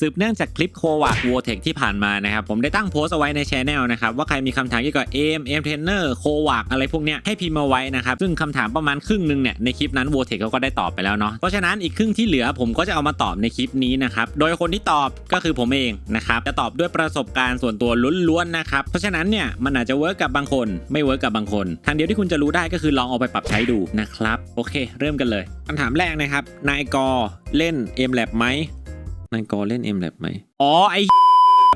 สืบเนื่องจากคลิปโควากว o เทคที่ผ่านมานะครับ ผมได้ตั้งโพสต์เอาไว้ในช anel นะครับ ว่าใครมีคำถามเกี่ยวกับ AM AM Trainer โควากอะไรพวกเนี้ยให้พิมพ์มาไว้นะครับ ซึ่งคำถามประมาณครึ่งหนึงเนี่ยในคลิปนั้น w o t e c เขาก็ได้ตอบไปแล้วเนาะเพราะฉะนั้นอีกครึ่งที่เหลือผมก็จะเอามาตอบในคลิปนี้นะครับโดยคนที่ตอบก็คือผมเองนะครับจะตอบด้วยประสบการณ์ส่วนตัวล้วนๆนะครับเพราะฉะนั้นเนี่ยมันอาจจะเวิร์กกับบางคนไม่เวิร์กกับบางคน ทางเดียวที่คุณจะรู้ได้ก็คือลองเอาไปปรับใช้ดูนะครับโอเค เริ่มกันเลยคำถามแรกนะครับนายกอเล่น M Lab ไหม นายกอเล่น M Lab ไหม อ๋อ ไอ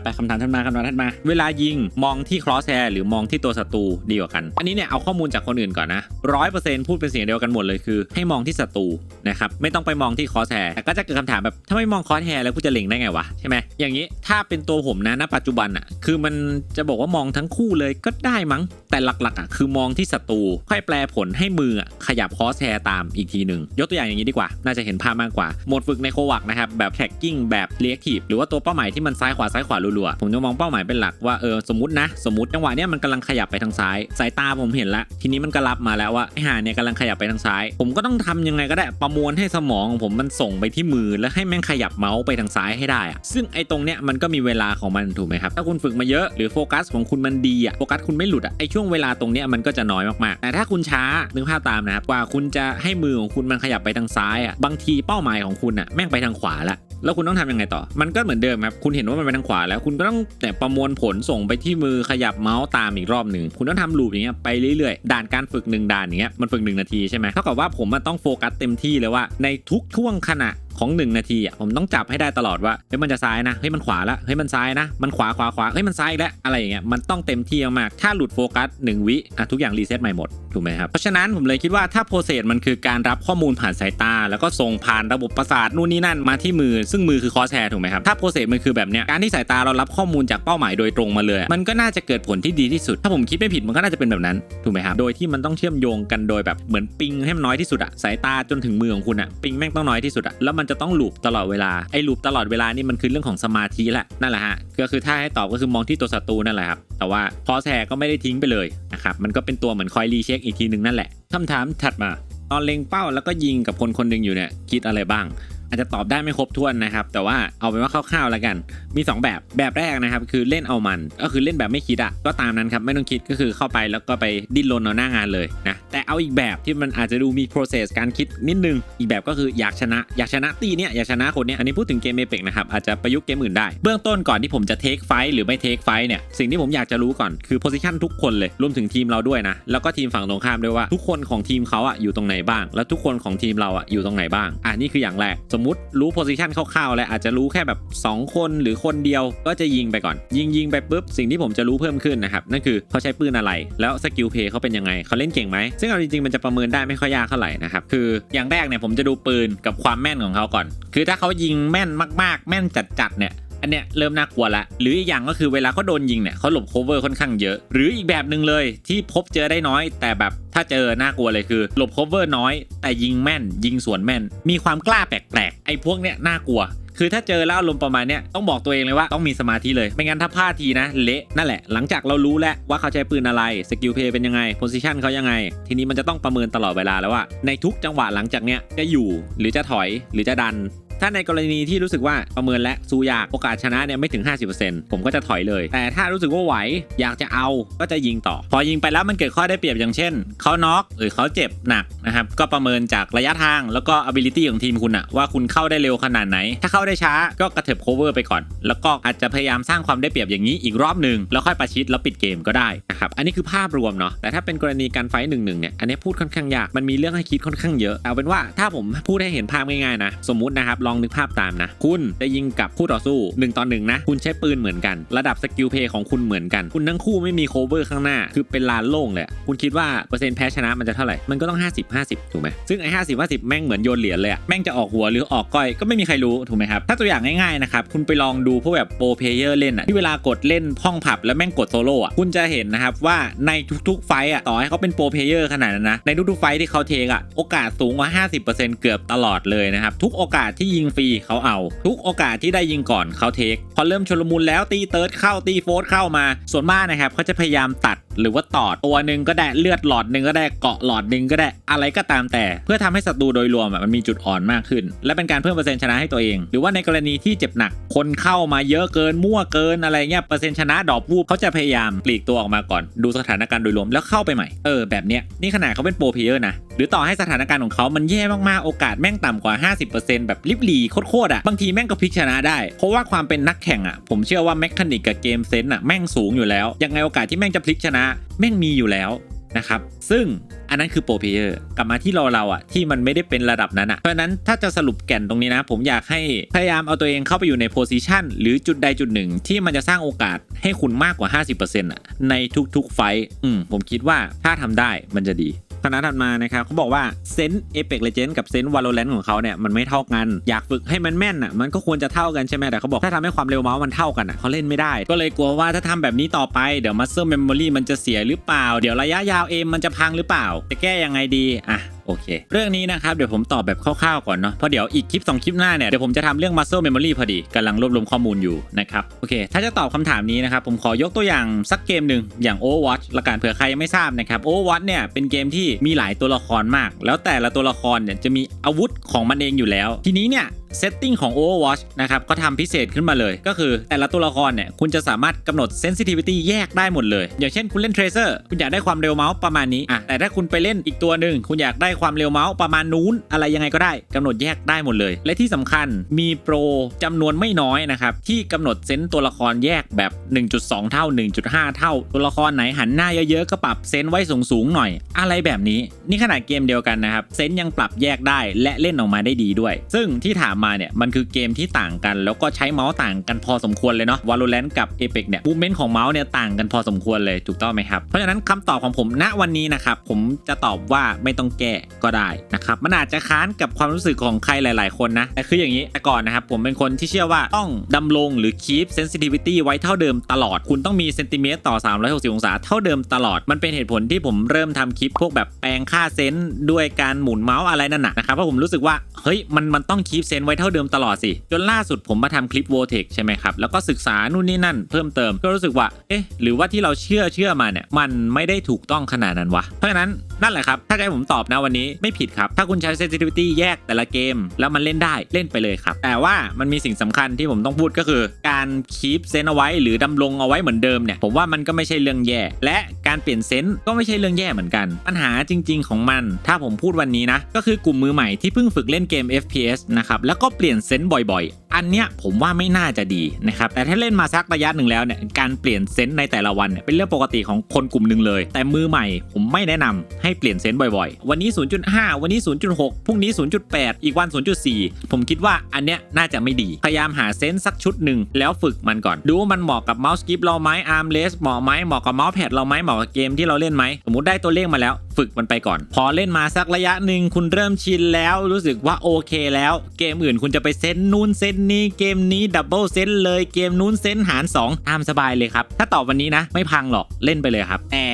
ไปคำถามท่านมาคำถามท่านมา เวลายิงมองที่ crosshair หรือมองที่ตัวศัตรูดีกว่ากัน อันนี้เนี่ยเอาข้อมูลจากคนอื่นก่อนนะร้อยเปอร์เซ็นต์พูดเป็นเสียงเดียวกันหมดเลยคือ ให้มองที่ศัตรูนะครับไม่ต้องไปมองที่ crosshair แต่ก็จะเกิดคำถามแบบถ้าไม่มอง crosshair แล้วกูจะเล็งได้ไงวะใช่ไหมอย่างนี้ถ้าเป็นตัวผมนะณปัจจุบันอะคือมันจะบอกว่ามองทั้งคู่เลยก็ได้มั้ง แต่หลักๆอะคือมองที่ศัตรูค่อยแปลผลให้มืออะขยับ crosshair ตามอีกทีหนึ่งยกตัวอย่างอย่างนี้ดีกว่า น่าจะเห็นภาพมากกว่าโหมดฝึกในโควักนะครับแบบ tracking แบบ reactive หรือว่าตัวเป้าหมายที่มันซ้ายขวาซ้ายขวารัวๆผมจะมองเป้าหมายเป็นหลักว่าเออสมมตินะ สมมติจังหวะเนี้ยมันกำลังขยับไปทางซ้ายสายตาผมเห็นแล้วทีนี้มันก็รับมาแล้วว่าไอ้ห่าเนี่ยกำลังขยับไปทางซ้าย ผมก็ต้องทำยังไงก็ได้ประมวลให้สมองของผมมันส่งไปที่มือแล้วให้แม่งขยับเมาส์ไปทางซ้ายให้ได้อะซึ่งไอ้ตรงเนี้ยมันก็มีเวลาของมันถูกไหมครับถ้าคุณฝึกมาเยอะหรือโฟกัสของคุณมันดีอะโฟกัสคุณไม่หลุดอะไอ้ช่วงเวลาตรงเนี้ยมันก็จะน้อยมากๆ แต่ถ้าคุณช้านึกภาพตามนะครับกว่าคุณจะให้มือของคุณมันขยับไปทางซ้ายอะบางทีเป้าหมายของคุณอะแม่งไปทางขวาละ แล้วคุณต้องทำยังไงต่อ มันก็เหมือนเดิมครับคุณเห็นว่ามันไปทางขวาแล้ว คุณก็ต้องแต่ประมวลผลส่งไปที่มือขยับเมาส์ตามอีกรอบหนึ่งคุณต้องทำลูปอย่างเงี้ยไปเรื่อยๆ ด่านการฝึกหนึ่งด่านอย่างเงี้ยมันฝึกหนึ่งนาทีใช่ไหมเท่ากับว่าผมมันต้องโฟกัสเต็มที่เลยว่าในทุกช่วงขณะของ 1 นาทีอะผมต้องจับให้ได้ตลอดว่าเฮ้ยมันจะซ้ายนะเฮ้ยมันขวาละเฮ้ยมันซ้ายนะมันขวาขวาขวาเฮ้ยมันซ้ายอีกแล้วอะไรอย่างเงี้ยมันต้องเต็มที่มากถ้าหลุดโฟกัส1วิอะทุกอย่างรีเซ็ตใหม่หมด ถูกไหมครับ เพราะฉะนั้นผมเลยคิดว่าถ้าโปรเซสมันคือการรับข้อมูลผ่านสายตา แล้วก็ส่งผ่านระบบประสาทนู่นนี่นั่นมาที่มือ ซึ่งมือคือคอสแฮร์ถูกไหมครับ ถ้าโปรเซสมันคือแบบเนี้ยการที่สายตาเรารับข้อมูลจากเป้าหมายโดยตรงมาเลย มันก็น่าจะเกิดผลที่ดีที่สุด ถ้าผมคิดไม่ผิดมันก็น่าจะเป็นแบบนั้นถูกไหมครับโดยที่มันต้องเชื่อมโยงกันโดยแบบเหมือนปิงให้มันน้อยที่สุดอะสายตาจนถึงมือของคุณอะปิงแม่งต้องน้อยที่สุดอะแล้วมันจะต้องลูปตลอดเวลาไอ้ลูปตลอดเวลานี่มันคือเรื่องของสมาธิแหละนั่นแหละฮะก็คือถ้าให้ตอบก็คือมองที่ตัวศัตรูนั่นแหละครับแต่ว่าคอแฮร์ก็ไม่ได้ทิ้งไปเลยนะครับมันก็เป็นตัวเหมือนคอยรีเช็คอีกทีหนึ่งนั่นแหละคำถามถัดมา ตอนเล็งเป้าแล้วก็ยิงกับคนคนหนึ่งอยู่เนี่ยคิดอะไรบ้าง อาจจะตอบได้ไม่ครบถ้วนนะครับ แต่ว่าเอาเป็นว่าคร่าวๆแล้วกัน มี 2 แบบแบบแรกนะครับ คือเล่นเอามัน ก็คือเล่นแบบไม่คิดอะก็ตามนั้นครับไม่ต้องคิดก็คือเข้าไปแล้วก็ไปดิ้นรนเอาหน้างานเลยนะแต่เอาอีกแบบที่มันอาจจะดูมี process การคิดนิดนึง อีกแบบก็คืออยากชนะ อยากชนะตีเนี่ยอยากชนะคนเนี้ยอันนี้พูดถึงเกมเอเปกนะครับอาจจะประยุกต์เกมอื่นได้เบื้องต้นก่อนที่ผมจะเทคไฟหรือไม่เทคไฟเนี่ยสิ่งที่ผมอยากจะรู้ก่อนคือ position ทุกคนเลยรวมถึงทีมเราด้วยนะแล้วก็ทีมฝั่งตรงข้ามด้วยว่าทุกคนของทีมเขาอะอยู่ตรงไหนบ้าง แล้วทุกคนของทีมเราอะอยู่ตรงไหนบ้างอะนี่คืออย่างแรกสมมติรู้โพสิชันคร่าวๆแล้วอาจจะรู้แค่แบบ 2 คนหรือคนเดียวก็จะยิงไปก่อน ยิงยิงไปปุ๊บสิ่งที่ผมจะรู้เพิ่มขึ้นนะครับนั่นคือเขาใช้ปืนอะไร แล้วสกิลเพย์เขาเป็นยังไงเขาเล่นเก่งไหมซึ่งเอาจริงๆมันจะประเมินได้ไม่ค่อยยากเท่าไหร่นะครับคืออย่างแรกเนี่ยผมจะดูปืนกับความแม่นของเขาก่อน คือถ้าเขายิงแม่นมากๆ แม่นจัดๆเนี่ย อันเนี้ยเริ่มน่ากลัวละ หรืออีกอย่างก็คือเวลาเขาโดนยิงเนี่ยเขาหลบ cover ค่อนข้างเยอะ หรืออีกแบบหนึ่งเลยที่พบเจอได้น้อย แต่แบบถ้าเจอน่ากลัวเลยคือหลบ cover น้อย แต่ยิงแม่น ยิงสวนแม่น มีความกล้าแปลกๆไอ้พวกเนี้ยน่ากลัวคือถ้าเจอแล้วอารมณ์ประมาณเนี้ยต้องบอกตัวเองเลยว่าต้องมีสมาธิเลย ไม่งั้นถ้าพลาดทีนะ เละนั่นแหละ หลังจากเรารู้แล้วว่าเขาใช้ปืนอะไรสกิลเพย์เป็นยังไงโพซิชันเขายังไง ทีนี้มันจะต้องประเมินตลอดเวลาแล้วว่า ในทุกจังหวะหลังจากเนี้ยจะอยู่หรือจะถอยหรือจะดัน ถ้าในกรณีที่รู้สึกว่าประเมินและสู้ยากโอกาสชนะเนี่ยไม่ถึง 50%ผมก็จะถอยเลย แต่ถ้ารู้สึกว่าไหวอยากจะเอาก็จะยิงต่อ พอยิงไปแล้วมันเกิดข้อได้เปรียบอย่างเช่นเขาน็อกหรือเขาเจ็บหนักนะครับก็ประเมินจากระยะทางแล้วก็ ability ของทีมคุณอะว่าคุณเข้าได้เร็วขนาดไหน ถ้าเข้าได้ช้าก็กระเถิบ cover ไปก่อน แล้วก็อาจจะพยายามสร้างความได้เปรียบอย่างนี้อีกรอบหนึ่งแล้วค่อยประชิดแล้วปิดเกมก็ได้นะครับอันนี้คือภาพรวมเนาะแต่ถ้าเป็นกรณีการไฟท์หนึ่งหนึ่งเนี่ยอันนี้พูดค่อนข้างยากมันมีเรื่องให้คิดค่อนข้างเยอะเอาเป็นว่าถ้าผมพูดให้เห็นภาพง่ายๆนะสมมุตินะครับลองนึกภาพตามนะ คุณจะยิงกับคู่ต่อสู้1ต่อ1นะ คุณใช้ปืนเหมือนกัน ระดับสกิลเพย์ของคุณเหมือนกัน คุณทั้งคู่ไม่มีโคเวอร์ข้างหน้า คือเป็นลานโล่งเลย คุณคิดว่าเปอร์เซ็นต์แพ้ชนะมันจะเท่าไหร่ มันก็ต้อง 50 50 ถูกไหมซึ่งไอ้50 50แม่งเหมือนโยนเหรียญเลยแม่งจะออกหัวหรือออกก้อยก็ไม่มีใครรู้ถูกไหมครับ ถ้าตัวอย่างง่ายๆนะครับคุณไปลองดูพวกแบบโปรเพเยอร์เล่นอะที่เวลากดเล่นห้องผับแล้วแม่งกดโซโล่อะคุณจะเห็นนะครับว่าในทุกๆไฟต์อะต่อให้เขาเป็นโปรเพเยอร์ขนาดนั้นนะในทุกๆไฟที่เขาเทกอะโอกาสสูงกว่า 50%เกือบตลอดเลยนะครับทุกโอกาสที่ยิงฟรีเขาเอา ทุกโอกาสที่ได้ยิงก่อนเขาเทคพอเริ่มชลมุนแล้วตีเติร์ดเข้าตีโฟร์เข้ามาส่วนมากนะครับเขาจะพยายามตัด หรือว่าตอดตัวหนึ่งก็ได้เลือดหลอดหนึ่งก็ได้เกาะหลอดหนึ่งก็ได้อะไรก็ตามแต่ เพื่อทำให้ศัตรูโดยรวมมันมีจุดอ่อนมากขึ้น และเป็นการเพิ่มเปอร์เซ็นต์ชนะให้ตัวเอง หรือว่าในกรณีที่เจ็บหนักคนเข้ามาเยอะเกินมั่วเกินอะไรเงี้ยเปอร์เซ็นต์ชนะดอกวูบเขาจะพยายามปลีกตัวออกมาก่อน ดูสถานการณ์โดยรวมแล้วเข้าไปใหม่เออแบบเนี้ยนี่ขนาดเขาเป็นโปรเพลเยอร์นะหรือต่อให้สถานการณ์ของเขามันแย่มากๆโอกาสแม่งต่ำกว่า 50%แบบลิบหลีโคตรๆอะบางทีแม่งก็พลิกชนะได้ เพราะว่าความเป็นนักแข่งอะผมเชื่อว่าแมคคานิกกับเกมเซนส์อะแม่งสูงอยู่แล้วยังไงโอกาสที่แม่งจะพลิกชนะแม่งมีอยู่แล้วนะครับ ซึ่งอันนั้นคือโปรเพเยอร์กลับมาที่เราเราอะที่มันไม่ได้เป็นระดับนั้นอะเพราะนั้นถ้าจะสรุปแก่นตรงนี้นะ ผมอยากให้พยายามเอาตัวเองเข้าไปอยู่ในโพซิชันหรือจุดใดจุดหนึ่ง ที่มันจะสร้างโอกาสให้คุณมากกว่า 50%อะในทุกๆไฟต์อืมผมคิดว่าถ้าทำได้มันจะดี คณะถัดมานะครับเขาบอกว่าเซนเอเปกเลเจนกับเซนวาโลแรนต์ของเขาเนี่ยมันไม่เท่ากันอยากฝึกให้มันแม่นอะมันก็ควรจะเท่ากันใช่ไหมแต่เขาบอกถ้าทำให้ความเร็วเมาส์มันเท่ากันอะเขาเล่นไม่ได้ ก็เลยกลัวว่าถ้าทำแบบนี้ต่อไปเดี๋ยวมัสเซอร์เมมโมรีมันจะเสียหรือเปล่า เดี๋ยวระยะยาวเอมมันจะพังหรือเปล่า จะแก้ยังไงดีอะ โอเค เรื่องนี้นะครับเดี๋ยวผมตอบแบบคร่าวๆก่อนเนาะเพราะเดี๋ยวอีกคลิป 2 คลิปหน้าเนี่ยเดี๋ยวผมจะทำเรื่อง muscle memory พอดีกำลังรวบรวมข้อมูลอยู่นะครับโอเค ถ้าจะตอบคำถามนี้นะครับผมขอยกตัวอย่างสักเกมหนึ่งอย่าง Overwatch ละกันเผื่อใครยังไม่ทราบนะครับ Overwatch เนี่ยเป็นเกมที่มีหลายตัวละครมาก แล้วแต่ละตัวละครเนี่ยจะมีอาวุธของมันเองอยู่แล้ว ทีนี้เนี่ย เซตติ้งของ Overwatch นะครับก็ทำพิเศษขึ้นมาเลย ก็คือแต่ละตัวละครเนี่ยคุณจะสามารถกำหนด sensitivity แยกได้หมดเลย อย่างเช่นคุณเล่น Tracer คุณอยากได้ความเร็วเมาส์ประมาณนี้อะแต่ถ้าคุณไปเล่นอีกตัวหนึ่งคุณอยากได้ความเร็วเมาส์ประมาณนู้น อะไรยังไงก็ได้กำหนดแยกได้หมดเลย และที่สำคัญมีโปรจำนวนไม่น้อยนะครับที่กำหนดเซนส์ตัวละครแยกแบบ 1.2 เท่า 1.5 เท่า ตัวละครไหนหันหน้าเยอะๆก็ปรับเซนส์ไว้สูงๆหน่อย อะไรแบบนี้นี่ขนาดเกมเดียวกันนะครับเซนส์ยังปรับแยกได้และเล่นออกมาได้ดีด้วย ซึ่งที่ถามมาเนี่ยมันคือเกมที่ต่างกัน แล้วก็ใช้เมาส์ต่างกันพอสมควรเลยเนาะ Valorant กับ Apex เนี่ยมูเมนต์ของเมาส์เนี่ยต่างกันพอสมควรเลยถูกต้องไหมครับ เพราะฉะนั้นคำตอบของผมณวันนี้นะครับผมจะตอบว่าไม่ต้องแก้ก็ได้นะครับมันอาจจะค้านกับความรู้สึกของใครหลาย ๆ คนนะแต่คืออย่างนี้แต่ก่อนนะครับผมเป็นคนที่เชื่อว่าต้องดำรงหรือ keep sensitivity ไว้เท่าเดิมตลอด คุณต้องมีเซนติเมตรต่อ 360 องศาเท่าเดิมตลอด มันเป็นเหตุผลที่ผมเริ่มทำคลิปพวกแบบแปลงค่าเซนด้วยการหมุนเมาส์อะไรนั่นนะนะครับเพราะผมรู้สึกว่าเฮ้ยมันมันต้อง keep เซนไว้เท่าเดิมตลอดสิ จนล่าสุดผมมาทำคลิปโวเทคใช่ไหมครับ แล้วก็ศึกษานู่นนี่นั่นเพิ่มเติมก็รู้สึกว่า เอ๊ะ หรือว่าที่เราเชื่อเชื่อมาเนี่ย มันไม่ได้ถูกต้องขนาดนั้นวะ เพราะฉะนั้นนั่นแหละครับ ถ้าให้ผมตอบนะวันนี้ไม่ผิดครับ ถ้าคุณใช้ sensitivity แยกแต่ละเกม แล้วมันเล่นได้เล่นไปเลยครับ แต่ว่ามันมีสิ่งสำคัญที่ผมต้องพูดก็คือ การคีปเซนเอาไว้หรือดำรงเอาไว้เหมือนเดิมเนี่ยผมว่ามันก็ไม่ใช่เรื่องแย่ และการเปลี่ยนเซนก็ไม่ใช่เรื่องแย่เหมือนกัน ปัญหาจริง ๆ ของมัน ถ้าผมพูดวันนี้นะก็คือกลุ่มมือใหม่ที่เพิ่งฝึกเล่นเกม FPS นะครับแล้วก็เปลี่ยนเซนบ่อยๆ อันเนี้ยผมว่าไม่น่าจะดีนะครับแต่ถ้าเล่นมาสักระยะหนึ่งแล้วเนี่ยการเปลี่ยนเซนในแต่ละวันเนี่ยเป็นเรื่องปกติของคนกลุ่มหนึ่งเลย แต่มือใหม่ผมไม่แนะนำให้เปลี่ยนเซนต์บ่อยๆ วันนี้ 0.5 วันนี้ 0.6 พรุ่งนี้ 0.8 อีกวัน 0.4 ผมคิดว่าอันเนี้ยน่าจะไม่ดี พยายามหาเซนต์สักชุดหนึ่งแล้วฝึกมันก่อน ดูว่ามันเหมาะกับเมาส์กิฟเราไหมอาร์มเลสเหมาะไหมเหมาะกับเมาส์แพดเราไหมเหมาะกับเกมที่เราเล่นไหมสมมติได้ตัวเลขมาแล้ว ฝึกมันไปก่อน พอเล่นมาสักระยะหนึ่งคุณเริ่มชินแล้วรู้สึกว่าโอเคแล้ว เกมอื่นคุณจะไปเซนนู่นเซนนี้เกมนี้ดับเบิลเซนเลยเกมนู้นเซนหาร2ตามสบายเลยครับถ้าตอบวันนี้นะ ไม่พังหรอกเล่นไปเลยครับแต่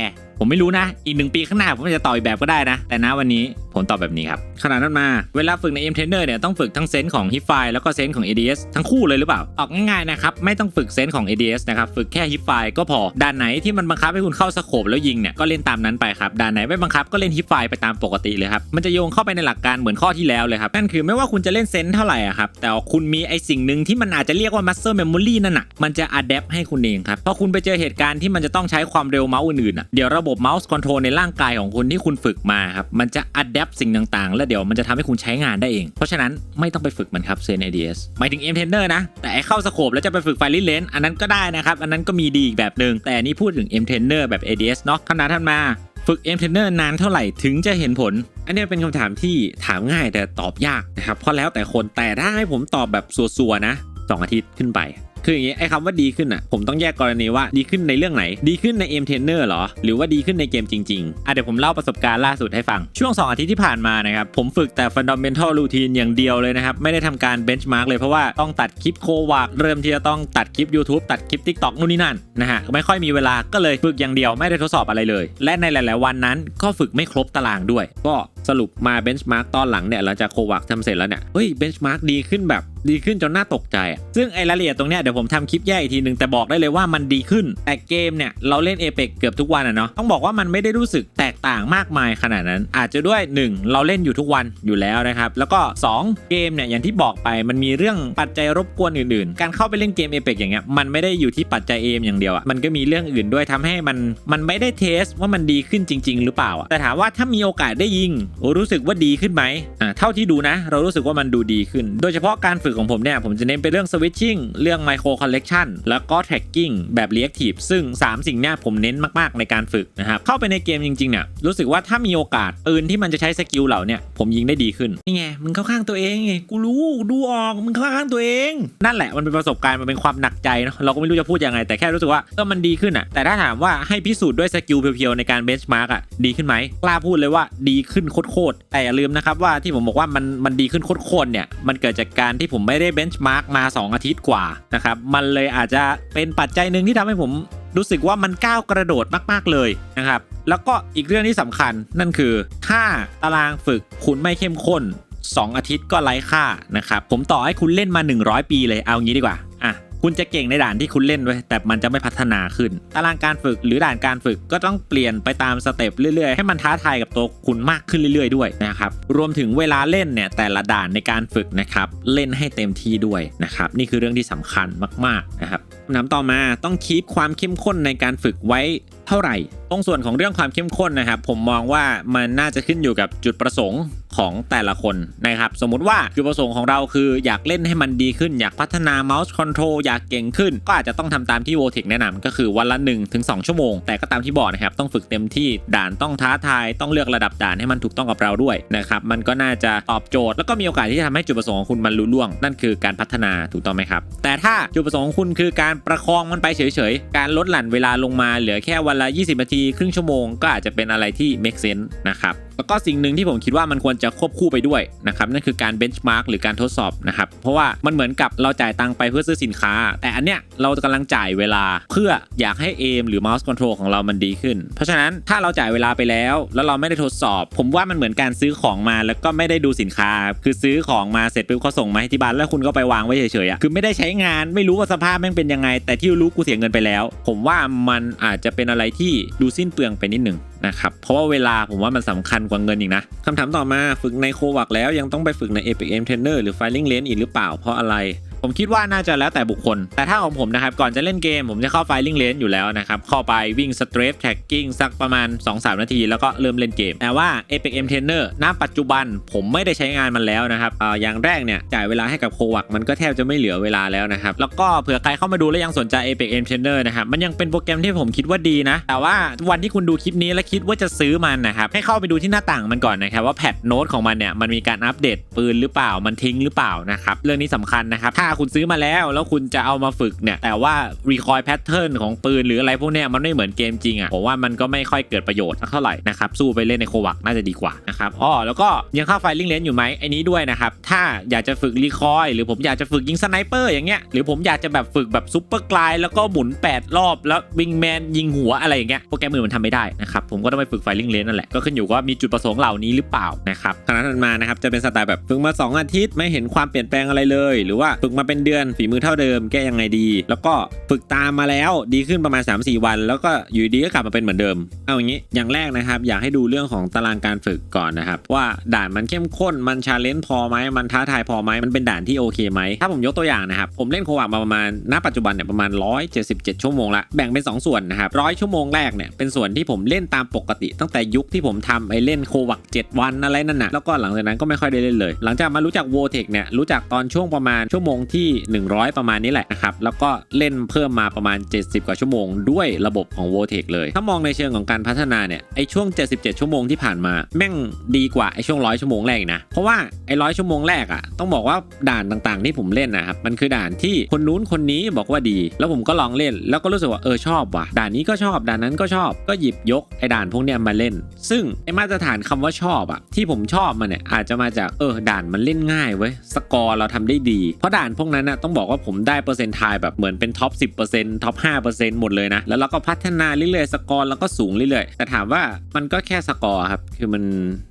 ผมไม่รู้นะ อีกหนึ่งปีข้างหน้าผมจะตออีกแบบก็ได้นะ แต่นะวันนี้ผมตอบแบบนี้ครับขนาดนั้นมาเวลาฝึกใน M Trainer เนี่ยต้องฝึกทั้งเซนส์ของ Hip f i แล้วก็เซนส์ของ ADS ทั้งคู่เลยหรือเปล่า ออกง่ายๆนะครับ ไม่ต้องฝึกเซนส์ของ ADS นะครับ ฝึกแค่ Hip f i ก็พอ ด่านไหนที่มันบังคับให้คุณเข้าสโคปแล้วยิงเนี่ยก็เล่นตามนั้นไปครับ ด่านไหนไม่บังคับก็เล่น Hip f i ไปตามปกติเลยครับ มันจะโยงเข้าไปในหลักการเหมือนข้อที่แล้วเลยครับ นั่นคือไม่ว่าคุณจะเล่นเซนส์เท่าไหร่อะครับ แต่คุณมีไอสิ่งหนึ่งที่มันอาจจะเรียกว่า Muscle Memory นั่นน่ะ มันจะ adapt ให้คุณเองครับ พอคุณไปเจอเหตุการณ์ที่มันจะต้องใช้ความเร็วเมาส์อื่นๆอะเดี๋ยวระบบเมาส์คอนโทรลในร่างกายของคุณที่คุณฝึกมาครับมันจะ adapt สิ่งต่างๆ แล้วเดี๋ยวมันจะทำให้คุณใช้งานได้เอง เพราะฉะนั้นไม่ต้องไปฝึกมันครับเซน ADS หมายถึง M Trainer นอร์นะ แต่เข้าสโคปแล้วจะไปฝึกไฟลิเลนอันนั้นก็ได้นะครับ อันนั้นก็มีดีอีกแบบหนึ่งแต่นี่พูดถึง M Trainer แบบ ADS เนาะคำถามท่านมาฝึก M Trainer นอร์นานเท่าไหร่ถึงจะเห็นผล อันนี้เป็นคำถามที่ถามง่ายแต่ตอบยากนะครับเพราะแล้วแต่คนแต่ถ้าให้ผมตอบแบบสัวๆนะ 2 อาทิตย์ขึ้นไป คืออย่างนี้ไอ้คำว่าดีขึ้นอะผมต้องแยกกรณีว่าดีขึ้นในเรื่องไหน ดีขึ้นใน M Trainer เหรอ หรือว่าดีขึ้นในเกมจริงๆอะเดี๋ยวผมเล่าประสบการณ์ล่าสุดให้ฟัง ช่วง 2 อาทิตย์ที่ผ่านมานะครับ ผมฝึกแต่ Fundamental Routine อย่างเดียวเลยนะครับ ไม่ได้ทำการ Benchmark เลยเพราะว่าต้องตัดคลิปโควากเริ่มที่จะต้องตัดคลิป YouTube ตัดคลิป TikTok นู่นนี่นั่นนะฮะไม่ค่อยมีเวลาก็เลยฝึกอย่างเดียวไม่ได้ทดสอบอะไรเลย และในหลาย ๆ วันนั้นก็ฝึกไม่ครบตารางด้วย ก็ สรุปมาเบนช์มาร์กตอนหลังเนี่ยหลังจากโควากทำเสร็จแล้วเนี่ยเฮ้ยเบนช์มาร์กดีขึ้นแบบดีขึ้นจนน่าตกใจอะซึ่งไอ้รายละเอียดตรงเนี้ยเดี๋ยวผมทำคลิปแยกอีกทีหนึ่งแต่บอกได้เลยว่ามันดีขึ้น แต่เกมเนี่ย เราเล่นเอเปกเกือบทุกวันอะเนาะ ต้องบอกว่ามันไม่ได้รู้สึกแตกต่างมากมายขนาดนั้น อาจจะด้วย 1 เราเล่นอยู่ทุกวันอยู่แล้วนะครับ แล้วก็ 2 เกมเนี่ย อย่างที่บอกไปมันมีเรื่องปัจจัยรบกวนอื่นๆ การเข้าไปเล่นเกมเอเปกอย่างเงี้ยมันไม่ได้อยู่ที่ปัจจัยเอมอย่างเดียวอะมันก็มีเรื่องอื่นด้วยทำให้มันมันไม่ได้เทสว่ามันดีขึ้นจริง ๆ หรือเปล่าอะแต่ถามว่าถ้ามีโอกาสได้ยิงรู้สึกว่าดีขึ้นไหมอ่าเท่าที่ดูนะ เรารู้สึกว่ามันดูดีขึ้น โดยเฉพาะการฝึกของผมเนี่ย ผมจะเน้นไปเรื่อง switching เรื่อง micro collection แล้วก็ tracking แบบ reactive ซึ่ง 3 สิ่งเนี้ยผมเน้นมากๆในการฝึกนะครับเข้าไปในเกมจริงๆเนี่ยรู้สึกว่าถ้ามีโอกาสปืนที่มันจะใช้สกิลเหล่าเนี่ยผมยิงได้ดีขึ้นนี่ไงมึงเข้าข้างตัวเองไงกูรู้ดูออกมึงเข้าข้างตัวเอง นั่นแหละมันเป็นประสบการณ์มันเป็นความหนักใจเนาะเราก็ไม่รู้จะพูดยังไง แต่แค่รู้สึกว่าเออมันดีขึ้นอะแต่ถ้าถามว่าให้พิสูจน์ด้วยสกิลเพียวๆในการเบนช์มาร์กอะดีขึ้นไหมกล้าพูดเลยว่าดีขึ้นโคตรๆแต่อย่าลืมนะครับว่าที่ผมบอกว่ามันมันดีขึ้นโคตรๆเนี่ยมันเกิดจากการที่ผมไม่ได้เบนช์มาร์กมา 2 อาทิตย์กว่านะครับมันเลยอาจจะเป็นปัจจัยหนึ่งที่ทำให้ผมรู้สึกว่ามันก้าวกระโดดมากๆเลยนะครับ แล้วก็อีกเรื่องที่สำคัญนั่นคือ ถ้าตารางฝึกคุณไม่เข้มข้น 2 อาทิตย์ก็ไร้ค่านะครับผมต่อให้คุณเล่นมา 100 ปีเลยเอางี้ดีกว่าอะ คุณจะเก่งในด่านที่คุณเล่นไว้แต่มันจะไม่พัฒนาขึ้น ตารางการฝึกหรือด่านการฝึกก็ต้องเปลี่ยนไปตามสเต็ปเรื่อยๆ ให้มันท้าทายกับตัวคุณมากขึ้นเรื่อยๆ ด้วยนะครับรวมถึงเวลาเล่นเนี่ยแต่ละด่านในการฝึกนะครับเล่นให้เต็มที่ด้วยนะครับนี่คือเรื่องที่สำคัญมากๆนะครับคำถามต่อมาต้องคีปความเข้มข้นในการฝึกไว้เท่าไหร่ ตรงส่วนของเรื่องความเข้มข้นนะครับ ผมมองว่ามันน่าจะขึ้นอยู่กับจุดประสงค์ ของแต่ละคนนะครับสมมุติว่าจุดประสงค์ของเราคืออยากเล่นให้มันดีขึ้น อยากพัฒนาเมาส์คอนโทรลอยากเก่งขึ้น ก็อาจจะต้องทำตามที่โว t ิกแนะนำก็คือวันละ 1-2 ชั่วโมง แต่ก็ตามที่บอกนะครับ ต้องฝึกเต็มที่ด่านต้องท้าทาย ต้องเลือกระดับด่านให้มันถูกต้องกับเราด้วยนะครับมันก็น่าจะตอบโจทย์ แล้วก็มีโอกาสที่จะทำให้จุดประสงค์ของคุณมันลุล่วง นั่นคือการพัฒนาถูกต้องไหมครับแต่ถ้าจุดประสงค์ของคุณคือการประคองมันไปเฉยๆการลดหลั่นเวลาลงมาเหลือแค่วันละ 20 นาที ครึ่งชั่วโมงก็อาจจะเป็นอะไรที่ make sense นะครับ แล้วก็สิ่งหนึ่งที่ผมคิดว่ามันควรจะควบคู่ไปด้วยนะครับนั่นคือการเบนช์มาร์กหรือการทดสอบนะครับเพราะว่ามันเหมือนกับเราจ่ายตังค์ไปเพื่อซื้อสินค้า แต่อันเนี้ยเรากำลังจ่ายเวลาเพื่ออยากให้เอมหรือ mouse control ของเรามันดีขึ้น เพราะฉะนั้นถ้าเราจ่ายเวลาไปแล้ว แล้วเราไม่ได้ทดสอบ ผมว่ามันเหมือนการซื้อของมาแล้วก็ไม่ได้ดูสินค้า คือซื้อของมาเสร็จปุ๊บเขาส่งมาให้ที่บ้านแล้วคุณก็ไปวางไว้เฉยๆอะคือไม่ได้ใช้งานไม่รู้ว่าสภาพแม่งเป็นยังไง แต่ที่รู้กูเสียเงินไปแล้ว ผมว่ามันอาจจะเป็นอะไรที่ดูสิ้นเปลืองไปนิดหนึ่ง นะครับเพราะว่าเวลาผมว่ามันสำคัญกว่าเงินอีกนะคำถามต่อมาฝึกในโควักแล้วยังต้องไปฝึกใน Epic M Trainer หรือ Filing Lane อีกหรือเปล่าเพราะอะไร ผมคิดว่าน่าจะแล้วแต่บุคคล แต่ถ้าของผมนะครับ ก่อนจะเล่นเกมผมจะเข้า Filing Lane อยู่แล้วนะครับ เข้าไปวิ่ง Strafe Tracking สักประมาณ 2-3 นาที แล้วก็เริ่มเล่นเกม แต่ว่า Epic M Trainer ณปัจจุบันผมไม่ได้ใช้งานมันแล้วนะครับออย่างแรกเนี่ยจ่ายเวลาให้กับโควักมันก็แทบจะไม่เหลือเวลาแล้วนะครับ แล้วก็เผื่อใครเข้ามาดูแล้วยังสนใจ Epic M Trainer นะครับ มันยังเป็นโปรแกรมที่ผมคิดว่าดีนะ แต่ว่าวันที่คุณดูคลิปนี้แล้วคิดว่าจะซื้อมันนะครับ ให้เข้าไปดูที่หน้าต่างมันก่อนนะครับว่าแพทโน้ตของมันเนี่ยมันมีการอัปเดตปืนหรือเปล่ามันทิ้งหรือเปล่านะครับเรื่องนี้สำคัญนะครับถ้าคุณซื้อมาแล้ว แล้วคุณจะเอามาฝึกเนี่ย แต่ว่า recoil pattern ของปืนหรืออะไรพวกเนี้ยมันไม่เหมือนเกมจริงอะผมว่ามันก็ไม่ค่อยเกิดประโยชน์เท่าไหร่นะครับสู้ไปเล่นในโควักน่าจะดีกว่านะครับอ๋อแล้วก็ยังเข้าไฟลิงเลนอยู่ไหมไอ้นี้ด้วยนะครับถ้าอยากจะฝึกรีคอยหรือผมอยากจะฝึกยิงสไนเปอร์อย่างเงี้ยหรือผมอยากจะแบบฝึกแบบซุปเปอร์กลายแล้วก็หมุน 8 รอบแล้ววิงแมนยิงหัวอะไรอย่างเงี้ยโปรแกรมอื่นมันทำไม่ได้นะครับผมก็ต้องไปฝึกไฟลิงเลนนั่นแหละก็ขึ้นอยู่ว่ามีจุดประสงค์เหล่านี้หรือเปล่านะครับคณะถัดมานะครับจะเป็นสไตล์แบบฝึกมา 2 อาทิตย์ไม่เห็นความเปลี่ยนแปลงอะไรเลย หรือว่าฝึกมาเป็นเดือนฝีมือเท่าเดิมแก้ยังไงดี แล้วก็ฝึกตามมาแล้วดีขึ้นประมาณ 3-4 วัน แล้วก็อยู่ดีก็กลับมาเป็นเหมือนเดิม เอาอย่างนี้ อย่างแรกนะครับ อยากให้ดูเรื่องของตารางการฝึกก่อนนะครับ ว่าด่านมันเข้มข้นมันชาเลนจ์พอไหมมันท้าทายพอไหมมันเป็นด่านที่โอเคไหมถ้าผมยกตัวอย่างนะครับผมเล่นโความาประมาณณปัจจุบันเนี่ยประมาณ 177 ชั่วโมงละแบ่งเป็น 2 ส่วนนะครับร้อยชั่วโมงแรกเนี่ยเป็นส่วนที่ผมเล่นตามปกติ ตั้งแต่ยุคที่ผมทำไอเล่นโควัก7วันอะไรนั่นน่ะแล้วก็หลังจากนั้นก็ไม่ค่อยได้เล่นเลย หลังจากมารู้จักโวเทคเนี่ยรู้จักตอนช่วงประมาณชั่วโมงที่ 100 ประมาณนี้แหละนะครับ แล้วก็เล่นเพิ่มมาประมาณ 70 กว่าชั่วโมง ด้วยระบบของโวเทคเลย ถ้ามองในเชิงของการพัฒนาเนี่ยไอช่วง 77 ชั่วโมงที่ผ่านมา แม่งดีกว่าไอช่วงร้อยชั่วโมงแรกนะ เพราะว่าไอร้อยชั่วโมงแรกอะต้องบอกว่าด่านต่างๆ ที่ผมเล่นนะครับมันคือด่านที่คนนู้นคนนี้บอกว่าดี แล้วผมก็ลองเล่น แล้วก็รู้สึกว่าเออชอบว่ะด่านนี้ก็ชอบด่านนั้นก็ชอบก็หยิบยกไอด่านพวกเนี้ยมาเล่น ซึ่งไอมาตรฐานคำว่าชอบอะที่ผมชอบมันเนี่ยอาจจะมาจากเออด่านมันเล่นง่ายเว้ยสกอร์เราทำได้ดี เพราะด่านพวกนั้นนะต้องบอกว่าผมได้เปอร์เซ็นต์ทายแบบเหมือนเป็นท็อป 10%ท็อป 5%หมดเลยนะ แล้วเราก็พัฒนาเรื่อยๆ สกอร์แล้วก็สูงเรื่อยๆ แต่ถามว่ามันก็แค่สกอร์ครับ คือมัน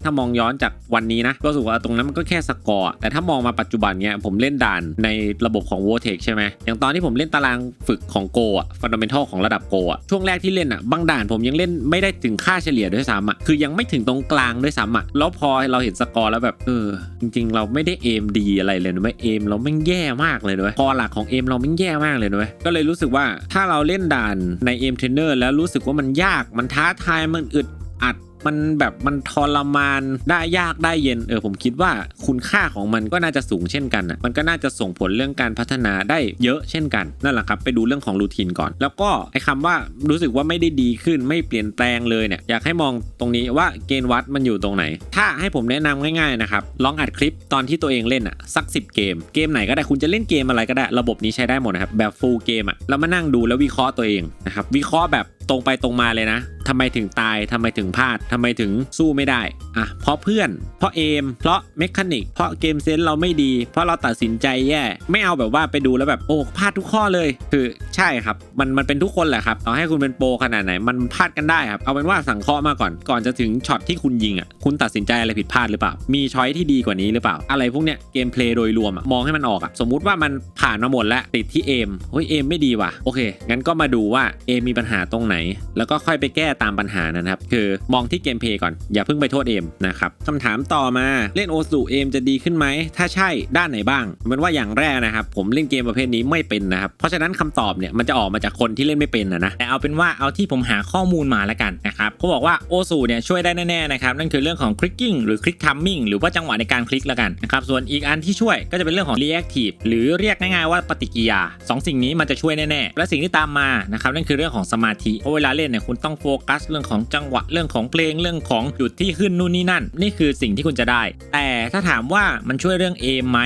ถ้ามองย้อนจากวันนี้นะ ก็รู้สึกว่าตรงนั้นมันก็แค่สกอร์ แต่ถ้ามองมาปัจจุบันเนี้ยผมเล่นด่านในระบบของ v o t e c ใช่ไหมอย่างตอนที่ผมเล่นตารางฝึกของโกอะฟันดัมเบลทัลของระดับโกอะช่วงแรกที่เล่นอะบางด่านผมยังเล่นไม่ได้ถึงค่าเฉลี่ยด้วยซ้ำอะคือยังไม่ถึงตรงกลางด้วยซ้ำอะแล้วพอเราเห็นสกอร์แล้วแบบเออจริง ๆ เราไม่ได้เอมดีอะไรเลยนะเว้ยเอมเราไม่งแย่มากเลยด้วยพอหลักของเอมเราไม่งแย่มากเลยด้วยก็เลยรู้สึกว่าถ้าเราเล่นด่านในเอมเทรนเนอร์แล้วรู้สึกว่ามันยากมันท้าทายมันอึดอัด มันแบบมันทรมานได้ยากได้เย็นเออผมคิดว่าคุณค่าของมันก็น่าจะสูงเช่นกันอะมันก็น่าจะส่งผลเรื่องการพัฒนาได้เยอะเช่นกันนั่นแหละครับไปดูเรื่องของรูทีนก่อน แล้วก็ไอ้คำว่ารู้สึกว่าไม่ได้ดีขึ้นไม่เปลี่ยนแปลงเลยเนี่ยอยากให้มองตรงนี้ว่าเกณฑ์วัดมันอยู่ตรงไหน ถ้าให้ผมแนะนำง่ายๆนะครับลองอัดคลิปตอนที่ตัวเองเล่นอะสัก 10 เกม เกมไหนก็ได้คุณจะเล่นเกมอะไรก็ได้ ระบบนี้ใช้ได้หมดนะครับแบบฟูลเกมอะแล้วมานั่งดูแล้ววิเคราะห์ตัวเองนะครับวิเคราะห์แบบตรงไปตรงมาเลยนะทำไมถึงตายทำไมถึงพลาดทำไมถึงสู้ไม่ได้อะเพราะเพื่อน เพราะเอม เพราะเมคานิก เพราะเกมเซนส์เราไม่ดี เพราะเราตัดสินใจแย่ ไม่เอาแบบว่าไปดูแล้วแบบโอ้พลาดทุกข้อเลย คือใช่ครับ มันมันเป็นทุกคนแหละครับต่อให้คุณเป็นโปรขนาดไหนมันพลาดกันได้ครับเอาเป็นว่าสังเคราะห์มาก่อนก่อนจะถึงช็อตที่คุณยิงอะคุณตัดสินใจอะไรผิดพลาดหรือเปล่า มีช้อยที่ดีกว่านี้หรือเปล่า อะไรพวกเนี้ยเกมเพลย์โดยรวมอะมองให้มันออกอะสมมุติว่ามันผ่านมาหมดแล้วติดที่เอมเฮ้ยเอมไม่ดีว่ะโอเคงั้นก็มาดูว่าเอมมีปัญหาตรงไหน แล้วก็ค่อยไปแก้ตามปัญหานะครับคือมองที่เกมเพย์ก่อน อย่าเพิ่งไปโทษเอมนะครับคำถามต่อมาเล่นโอสูเอมจะดีขึ้นไหม ถ้าใช่ด้านไหนบ้างเป็นว่าอย่างแรกนะครับ ผมเล่นเกมประเภทนี้ไม่เป็นนะครับ เพราะฉะนั้นคำตอบเนี่ยมันจะออกมาจากคนที่เล่นไม่เป็นนะนะแต่เอาเป็นว่าเอาที่ผมหาข้อมูลมาแล้วกันนะครับเขาบอกว่าโอสูเนี่ยช่วยได้แน่ๆนะครับนั่นคือเรื่องของคลิกกิ้งหรือคลิกทัมมิ่งหรือว่าจังหวะในการคลิกแล้วกันนะครับส่วนอีกอันที่ช่วยก็จะเป็นเรื่องของ reactive หรือเรียกง่ายๆว่าปฏิกิริยาสองสิ่งนี้มันจะช่วยแน่ๆและสิ่งที่ตามมานะครับนั่นคือเรื่องของสมาธิเพราะเวลาเล่นเนี่ยคุณต้องโฟกัสเรื่องของจังหวะเรื่องของเพลงเรื่องของจุดที่ขึ้นนู่นนี่นั่น นี่คือสิ่งที่คุณจะได้ แต่ถ้าถามว่ามันช่วยเรื่องเอมไหม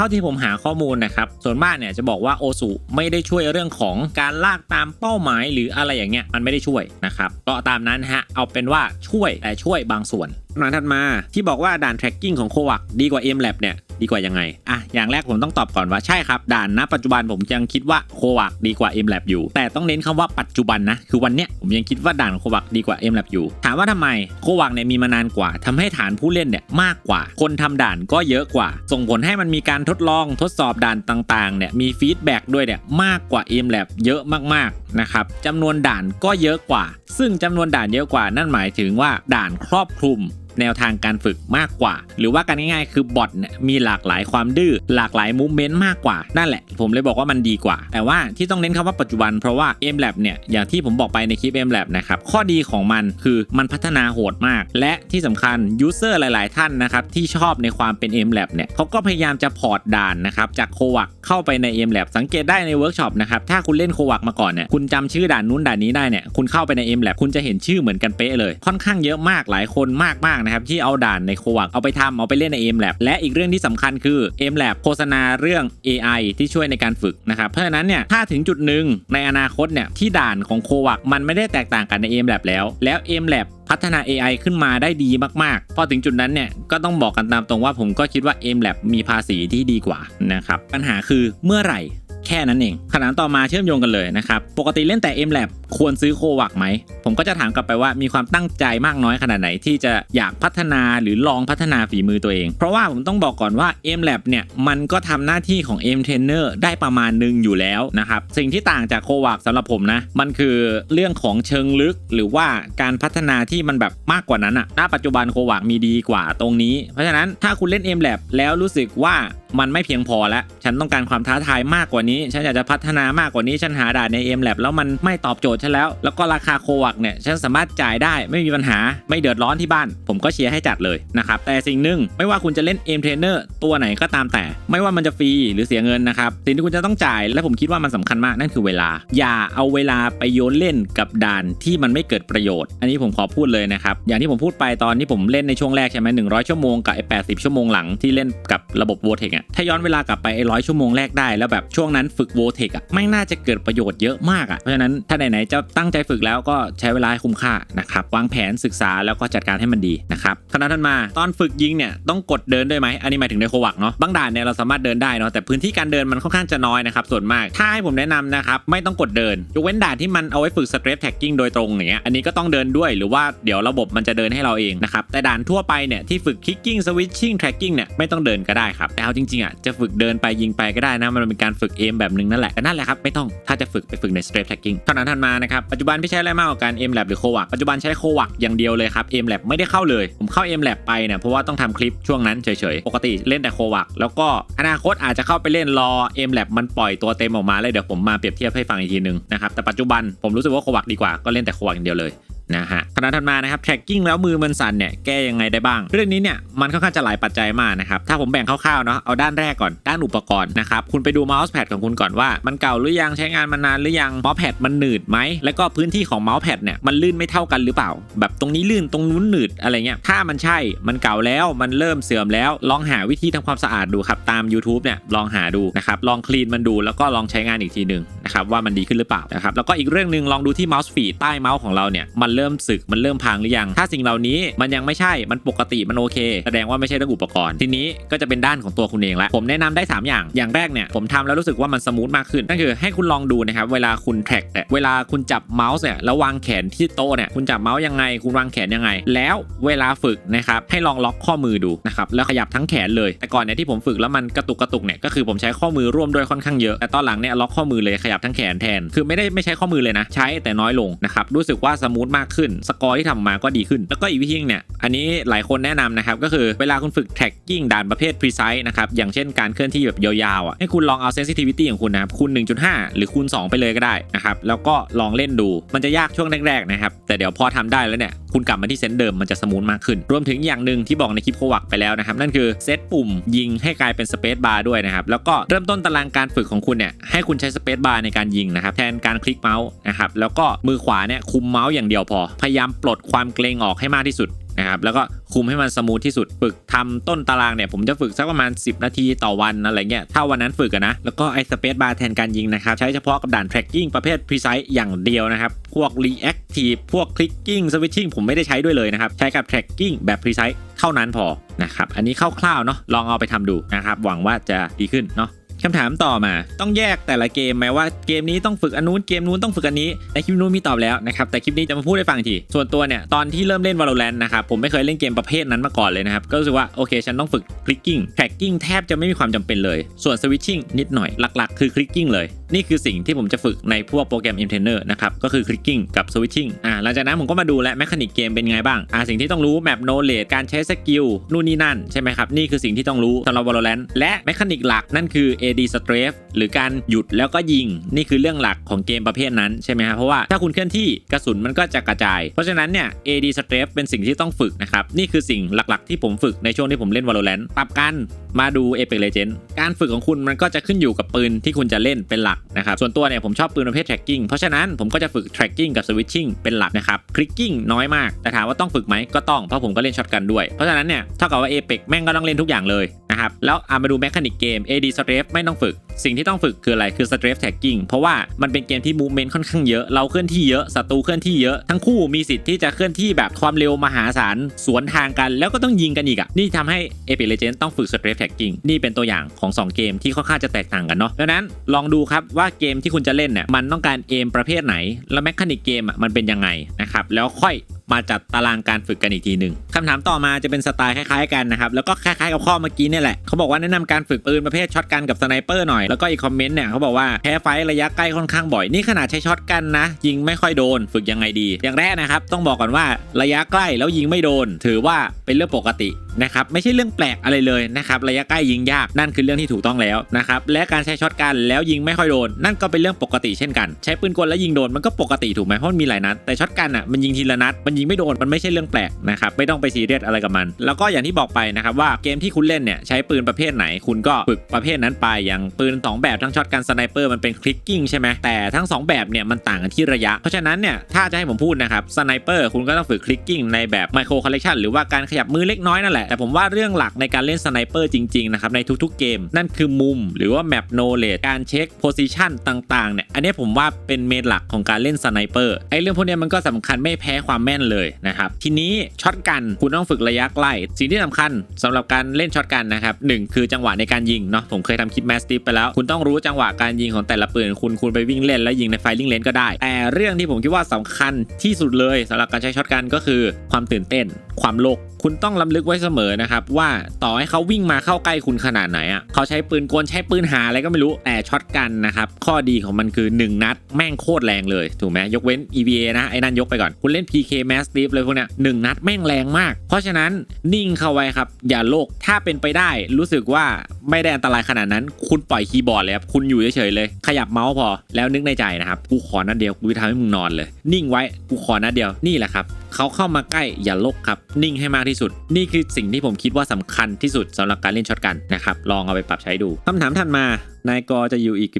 ท่าที่ผมหาข้อมูลนะครับ ส่วนมากเนี่ยจะบอกว่าโอสุไม่ได้ช่วยเรื่องของการลากตามเป้าหมายหรืออะไรอย่างเงี้ยมันไม่ได้ช่วยนะครับก็ตามนั้นฮะเอาเป็นว่าช่วยแต่ช่วยบางส่วนหน่อยถัดมาที่บอกว่าด่าน tracking ของโควักดีกว่า M Lab เนี่ยดีกว่ายังไงอะอย่างแรกผมต้องตอบก่อนว่าใช่ครับด่านณปัจจุบันผมยังคิดว่าโควักดีกว่า M Lab อยู่ แต่ต้องเน้นคำว่าปัจจุบันนะคือวันเนี้ยผมยังคิดว่าด่านโควักดีกว่า M Lab อยู่ ถามว่าทำไมโควักเนี่ยมีมานานกว่าทำให้ฐานผู้เล่นเนี่ยมากกว่า คนทำด่านก็เยอะกว่า ส่งผลให้มันมีการทดลองทดสอบด่านต่างๆเนี่ยมีฟีดแบ็กด้วยเนี่ยมากกว่า M Lab เยอะมากๆนะครับจำนวนด่านก็เยอะกว่า ซึ่งจำนวนด่านเยอะกว่านั่นหมายถึงว่าด่านครอบคลุม แนวทางการฝึกมากกว่า หรือว่ากันง่ายๆคือบอทเนี่ยมีหลากหลายความดื้อหลากหลายมูเมนต์มากกว่านั่นแหละ ผมเลยบอกว่ามันดีกว่า แต่ว่าที่ต้องเน้นคำว่าปัจจุบันเพราะว่า M Lab เนี่ยอย่างที่ผมบอกไปในคลิป M Lab นะครับข้อดีของมันคือมันพัฒนาโหดมาก และที่สำคัญยูเซอร์หลาย ๆ ท่านนะครับที่ชอบในความเป็น M Lab เนี่ยเขาก็พยายามจะพอร์ตด่านนะครับจากโควักเข้าไปใน M Lab สังเกตได้ในเวิร์กช็อปนะครับถ้าคุณเล่นโควักมาก่อนเนี่ยคุณจำชื่อด่านนู้นด่านนี้ได้เนี่ยคุณเข้าไปใน M Lab คุณจะเห็นชื่อเหมือนกันเป๊ะเลย ค่อนข้างเยอะมากหลายคนมากๆนะครับที่เอาด่านในโควักเอาไปทำเอาไปเล่นใน M Lab และอีกเรื่องที่สำคัญคือ M Lab โฆษณาเรื่อง AI ที่ช่วยในการฝึกนะครับเพราะฉะนั้นเนี่ยถ้าถึงจุดหนึ่งในอนาคตเนี่ยที่ด่านของโควักมันไม่ได้แตกต่างกันใน M Lab แล้วแล้ว M Lab พัฒนา AI ขึ้นมาได้ดีมากๆ พอถึงจุดนั้นเนี่ยก็ต้องบอกกันตามตรงว่าผมก็คิดว่า M Lab มีภาษีที่ดีกว่านะครับปัญหาคือเมื่อไหร่แค่นั้นเองขนาดต่อมาเชื่อมโยงกันเลยนะครับ ปกติเล่นแต่ M Lab ควรซื้อโควักไหม ผมก็จะถามกลับไปว่ามีความตั้งใจมากน้อยขนาดไหน ที่จะอยากพัฒนาหรือลองพัฒนาฝีมือตัวเอง เพราะว่าผมต้องบอกก่อนว่า M Lab เนี่ยมันก็ทำหน้าที่ของ M Trainer ได้ประมาณหนึ่งอยู่แล้วนะครับ สิ่งที่ต่างจากโควักสำหรับผมนะ มันคือเรื่องของเชิงลึกหรือว่าการพัฒนาที่มันแบบมากกว่านั้นอะณปัจจุบันโควักมีดีกว่าตรงนี้ เพราะฉะนั้นถ้าคุณเล่น M Lab แล้วรู้สึกว่ามันไม่เพียงพอแล้ว ฉันต้องการความท้าทายมากกว่านี้ ฉันอยากจะพัฒนามากกว่านี้ ฉันหาด่านใน M Lab แล้วมันไม่ตอบโจทย์ฉันแล้ว แล้วก็ราคาโควักเนี่ยฉันสามารถจ่ายได้ไม่มีปัญหาไม่เดือดร้อนที่บ้าน ผมก็เชียร์ให้จัดเลยนะครับแต่สิ่งหนึ่งไม่ว่าคุณจะเล่น M Trainer ตัวไหนก็ตามแต่ ไม่ว่ามันจะฟรีหรือเสียเงินนะครับสิ่งที่คุณจะต้องจ่ายและผมคิดว่ามันสำคัญมากนั่นคือเวลา อย่าเอาเวลาไปโยนเล่นกับด่านที่มันไม่เกิดประโยชน์ อันนี้ผมขอพูดเลยนะครับอย่างที่ผมพูดไปตอนที่ผมเล่นในช่วงแรกใช่ไหมหนึ่งร้อยชั่วโมงกับไอ้แปดสิบชั่วโมงหลังที่เล่นกับระบบ v o t e c อะถ้าย้อนเวลากลับไปไอ้ร้อยชั่วโมงแรกได้แล้วแบบช่วงนั้นฝึกโวเทคอะไม่น่าจะเกิดประโยชน์เยอะมากอะเพราะฉะนั้นถ้าไหนๆจะตั้งใจฝึกแล้วก็ใช้เวลาให้คุ้มค่านะครับวางแผนศึกษาแล้วก็จัดการให้มันดีนะครับคณะท่านมาตอนฝึกยิงเนี่ยต้องกดเดินด้วยไหมอันนี้หมายถึงในโควักเนาะบางด่านเนี่ยเราสามารถเดินได้เนาะแต่พื้นที่การเดินมันค่อนข้างจะน้อยนะครับส่วนมากถ้าให้ผมแนะนำนะครับไม่ต้องกดเดินยกเว้นด่านที่มันเอาไว้ฝึกสเตรปแท็กกิ้งโดยตรงอย่างเงี้ยอันนี้ก็ต้องเดินด้วยหรือว่าเดี๋ยวระบบมันจะเดินให้เราเองนะครับแต่ด่านทั่วไปเนี่ยที่ฝึกคิกกิ้งสวิตชิ่งแท็กกิ้งเนี่ยไม่ต้องเดินก็ได้ครับแต่เอาจริงๆอะจะฝึกเดินไปยิงไปก็ได้นะมันเป็นการฝึกเอมแบบนึงนั่นแหละแต่นั่นแหละครับไม่ต้องถ้าจะฝึกไปฝึกในสเตรปแท็กกิ้งเท่านั้นทันมานะครับ ปัจจุบันพี่ใช้อะไรมากกว่ากันเอมแลบหรือโควักปัจจุบันใช้โควักอย่างเดียวเลยครับเอมแลบไม่ได้เข้าเลย ผมเข้าเอมแลบไปเนี่ยเพราะว่าต้องทำคลิปช่วงนั้นเฉยๆ ปกติเล่นแต่โควักแล้วก็อนาคตอาจจะเข้าไปเล่นรอเอมแลบมันปล่อยตัวเต็มออกมาเลยเดี๋ยวผมมาเปรียบเทียบให้ฟังอีกทีนึงนะครับแต่ปัจจุบันผมรู้สึกว่าโควักดีกว่าก็เล่นแต่โควักอย่างเดียวเลย นะฮะคณะถัดมานะครับ tracking แล้วมือมันสั่นเนี่ยแก้ยังไงได้บ้าง เรื่องนี้เนี่ยมันค่อนข้างจะหลายปัจจัยมากนะครับถ้าผมแบ่งคร่าวๆเนาะเอาด้านแรกก่อนด้านอุปกรณ์นะครับคุณไปดูเมาส์แพดของคุณก่อนว่ามันเก่าหรือยังใช้งานมานานหรือยังเมาส์แพดมันหนืดไหมแล้วก็พื้นที่ของเมาส์แพดเนี่ยมันลื่นไม่เท่ากันหรือเปล่า แบบตรงนี้ลื่นตรงนู้นหนืดอะไรเงี้ยถ้ามันใช่มันเก่าแล้วมันเริ่มเสื่อมแล้ว ลองหาวิธีทำความสะอาดดูครับตาม YouTube เนี่ยลองหาดูนะครับลองคลีนมันดูแล้วก็ลองใช้งานอีกทีหนึ่ง นะครับว่ามันดีขึ้นหรือเปล่านะครับแล้วก็อีกเรื่องหนึ่งลองดูที่เมาส์ฟีดใต้เมาส์ของเราเนี่ยมันเริ่มสึกมันเริ่มพังหรือยัง ถ้าสิ่งเหล่านี้มันยังไม่ใช่มันปกติมันโอเค แสดงว่าไม่ใช่เรื่องอุปกรณ์ ทีนี้ก็จะเป็นด้านของตัวคุณเองละผมแนะนำได้ 3 อย่างอย่างแรกเนี่ยผมทำแล้วรู้สึกว่ามันสมูทมากขึ้นนั่นคือให้คุณลองดูนะครับเวลาคุณแท็กเนี่ยเวลาคุณจับเมาส์เนี่ยแล้ววางแขนที่โต๊ะเนี่ยคุณจับเมาส์ยังไง คุณวางแขนยังไง แล้วเวลาฝึกนะครับให้ลองล็อกข้อมือดูนะครับแล้วขยับทั้งแขนเลย แต่ก่อนเนี่ยที่ผมฝึกแล้วมันกระตุกกระตุกเนี่ยก็คือผมใช้ข้อมือร่วมด้วยค่อนข้างเยอะแต่ตอนหลังเนี่ยล็อกข้อมือเลยขยับทั้งแขนแทน คือไม่ได้ไม่ใช้ข้อมือเลยนะ ใช้แต่น้อยลงนะครับ รู้สึกว่าสมูทมากขึ้น สกอร์ที่ทำมาก็ดีขึ้น แล้วก็อีกวิธีนึงเนี่ย อันนี้หลายคนแนะนำนะครับ ก็คือเวลาคุณฝึก tracking ด่านประเภท precise นะครับ อย่างเช่นการเคลื่อนที่แบบยาวๆอะ ให้คุณลองเอา sensitivity ของคุณนะครับคูณ1.5 หรือคูณ 2 ไปเลยก็ได้นะครับ แล้วก็ลองเล่นดู มันจะยากช่วงแรกๆนะครับ แต่เดี๋ยวพอทำได้แล้วเนี่ยคุณกลับมาที่เซนเดิมมันจะสมูทมากขึ้น รวมถึงอย่างหนึ่งที่บอกในคลิปโควักไปแล้วนะครับ นั่นคือเซตปุ่มยิงให้กลายเป็นสเปซบาร์ด้วยนะครับ แล้วก็เริ่มต้นตารางการฝึกของคุณเนี่ยให้คุณใช้สเปซบาร์ในการยิงนะครับแทนการคลิกเมาส์นะครับแล้วก็มือขวาเนี่ยคุมเมาส์อย่างเดียวพอ พยายามปลดความเกรงออกให้มากที่สุดนะครับแล้วก็คุมให้มันสมูทที่สุดฝึกทำต้นตารางเนี่ยผมจะฝึกสักประมาณ 10 นาทีต่อวันอะไรเงี้ยถ้าวันนั้นฝึกนะ แล้วก็ไอ้สเปซบาร์แทนการยิงนะครับ ใช้เฉพาะกับด่าน tracking ประเภท precise อย่างเดียวนะครับ วก reactive พวก clicking switching ผมไม่ได้ใช้ด้วยเลยนะครับ ใช้กับ tracking แบบ precise เท่านั้นพอนะครับ อันนี้คร่าวๆเนาะลองเอาไปทำดูนะครับ หวังว่าจะดีขึ้นเนาะคำถามต่อมาต้องแยกแต่ละเกมไหมว่าเกมนี้ต้องฝึกอันนู้นเกมนู้นต้องฝึกอันนี้ในคลิปนู้นมีตอบแล้วนะครับแต่คลิปนี้จะมาพูดให้ฟังทีส่วนตัวเนี่ยตอนที่เริ่มเล่น Valorant นะครับผมไม่เคยเล่นเกมประเภทนั้นมาก่อนเลยนะครับก็รู้สึกว่าโอเคฉันต้องฝึก clicking tracking แทบจะไม่มีความจำเป็นเลย ส่วน switching นิดหน่อยหลัก ๆ คือ clicking เลย นี่คือสิ่งที่ผมจะฝึกในพวกโปรแกรม m t e n n e r นะครับ ก็คือ clicking กับ switching อ่าหลังจากนั้นผมก็มาดูและแมคานิกเกมเป็นไงบ้างอ่าสิ่งที่ต้องรู้ map knowledge การใช้สกิลนู่นนี่นั่นใช่ไหมครับนี่คือสิ่งที่ต้องรู้สำหรับ Valorant และแมคานิกหลักนั่นคือ AD strafe หรือการหยุดแล้วก็ยิง นี่คือเรื่องหลักของเกมประเภทนั้นใช่ไหมครับเพราะว่าถ้าคุณเคลื่อนที่กระสุนมันก็จะกระจาย เพราะฉะนั้นเนี่ย AD strafe เป็นสิ่งที่ต้องฝึกนะครับนี่คือสิ่งหลักๆ ที่ผมฝึกในช่วงที่ผมเล่น Valorant ปรับกันมาดู Apex Legends การฝึกของคุณมันก็จะขึ้นอยู่กับปืนที่คุณจะเล่นเป็นหลักนะครับ ส่วนตัวเนี่ยผมชอบปืนประเภท tracking เพราะฉะนั้นผมก็จะฝึก tracking กับ switching เป็นหลักนะครับ clicking น้อยมาก แต่ถามว่าต้องฝึกไหมก็ต้อง เพราะผมก็เล่นช็อตกันด้วย เพราะฉะนั้นเนี่ย เท่ากับว่า Apex แม่งก็ต้องเล่นทุกอย่างเลยนะครับ แล้วอามาดูแมคานิกเกม AD strafe ไม่ต้องฝึก สิ่งที่ต้องฝึกคืออะไรคือ strafe tagging เพราะว่ามันเป็นเกมที่ movement ค่อนข้างเยอะ เราเคลื่อนที่เยอะศัตรูเคลื่อนที่เยอะทั้งคู่มีสิทธิ์ที่จะเคลื่อนที่แบบความเร็วมหาศาลสวนทางกัน แล้วก็ต้องยิงกันอีกอะนี่ทำให้ Apex Legends ต้องฝึก strafe tagging นี่เป็นตัวอย่างของ 2 เกมที่ค่อนข้างจะแตกต่างกันเนาะดังนั้นลองดูครับว่าเกมที่คุณจะเล่นเนี่ยมันต้องการเอมประเภทไหน แล้วแมคานิกเกมอะมันเป็นยังไงนะครับแล้วค่อย มาจัดตารางการฝึกกันอีกทีหนึ่งคำถามต่อมาจะเป็นสไตล์คล้ายๆกันนะครับแล้วก็คล้ายๆกับข้อเมื่อกี้เนี่ยแหละเขาบอกว่าแนะนำการฝึกปืนประเภทช็อตกันกับสไนเปอร์หน่อยแล้วก็อีกคอมเมนต์เนี่ยเขาบอกว่าแพ้ไฟระยะใกล้ค่อนข้างบ่อยนี่ขนาดใช้ช็อตกันนะ ยิงไม่ค่อยโดนฝึกยังไงดี อย่างแรกนะครับต้องบอกก่อนว่าระยะใกล้แล้วยิงไม่โดน ถือว่าเป็นเรื่องปกติ นะครับไม่ใช่เรื่องแปลกอะไรเลยนะครับระยะใกล้ยิงยากนั่นคือเรื่องที่ถูกต้องแล้วนะครับและการใช้ช็อตกันแล้วยิงไม่ค่อยโดน นั่นก็เป็นเรื่องปกติเช่นกัน ใช้ปืนกลแล้วยิงโดนมันก็ปกติถูกไหมเพราะมันมีหลายนัดแต่ช็อตกันอะมันยิงทีละนัดมันยิงไม่โดนมันไม่ใช่เรื่องแปลกนะครับไม่ต้องไปซีเรียสอะไรกับมัน แล้วก็อย่างที่บอกไปนะครับว่าเกมที่คุณเล่นเนี่ยใช้ปืนประเภทไหน คุณก็ฝึกประเภทนั้นไปอย่างปืนสองแบบทั้งช็อตกันสไนเปอร์มันเป็นคลิกกิ้งใช่ไหมแต่ทั้งสองแบบเนี่ยมันต่างกันที่ระยะ เพราะฉะนั้นเนี่ยถ้าจะให้ผมพูดนะครับสไนเปอร์คุณก็ต้องฝึกคลิกกิ้งในแบบไมโครคอลเลคชันหรือว่าการขยับมือเล็กน้อยนั่นแหละแต่ผมว่าเรื่องหลักในการเล่นสไนเปอร์จริงๆนะครับในทุกๆเกม นั่นคือมุม หรือว่าแมปโนเลดการเช็คโพซิชันต่างๆเนี่ยอันนี้ผมว่าเป็นเมนหลักของการเล่นสไนเปอร์ไอ้เรื่องพวกนี้มันก็สำคัญไม่แพ้ความแม่นเลยนะครับทีนี้ช็อตกันคุณต้องฝึกระยะใกล้สิ่งที่สำคัญสำหรับการเล่นช็อตกันนะครับหนึ่งคือจังหวะในการยิงเนาะผมเคยทำคลิปแมสติฟไปแล้ว คุณต้องรู้จังหวะการยิงของแต่ละปืนคุณคุณไปวิ่งเล่นแล้วยิงในไฟลิงเลนก็ได้ แต่เรื่องที่ผมคิดว่าสำคัญที่สุดเลยสำหรับการใช้ช็อตกันก็คือความตื่นเต้น ความโลกคุณต้องล้ำลึกไว้เสมอนะครับว่าต่อให้เขาวิ่งมาเข้าใกล้คุณขนาดไหนอะเขาใช้ปืนกลใช้ปืนหาอะไรก็ไม่รู้แต่ช็อตกันนะครับข้อดีของมันคือ 1 นัดแม่งโคตรแรงเลยถูกไหมยกเว้น EVA นะไอ้นั่นยกไปก่อนคุณเล่น PK Mastiff เลยพวกเนี้ยหนึ่งนัดแม่งแรงมาก เพราะฉะนั้นนิ่งเข้าไว้ครับอย่าโลกถ้าเป็นไปได้รู้สึกว่าไม่ได้อันตรายขนาดนั้น คุณปล่อยคีย์บอร์ดเลยครับคุณอยู่เฉยๆเลย ขยับเมาส์พอแล้วนึกในใจนะครับกูขอนัดเดียวกูจะทำให้มึงนอนเลย นิ่งไว้กูขอนัดเดียวนี่แหละครับ เขาเข้ามาใกล้อย่าลกครับนิ่งให้มากที่สุด นี่คือสิ่งที่ผมคิดว่าสำคัญที่สุดสำหรับการเล่นช็อตกันนะครับลองเอาไปปรับใช้ดูคำถามถัดมานายกจะอยู่อีกกี่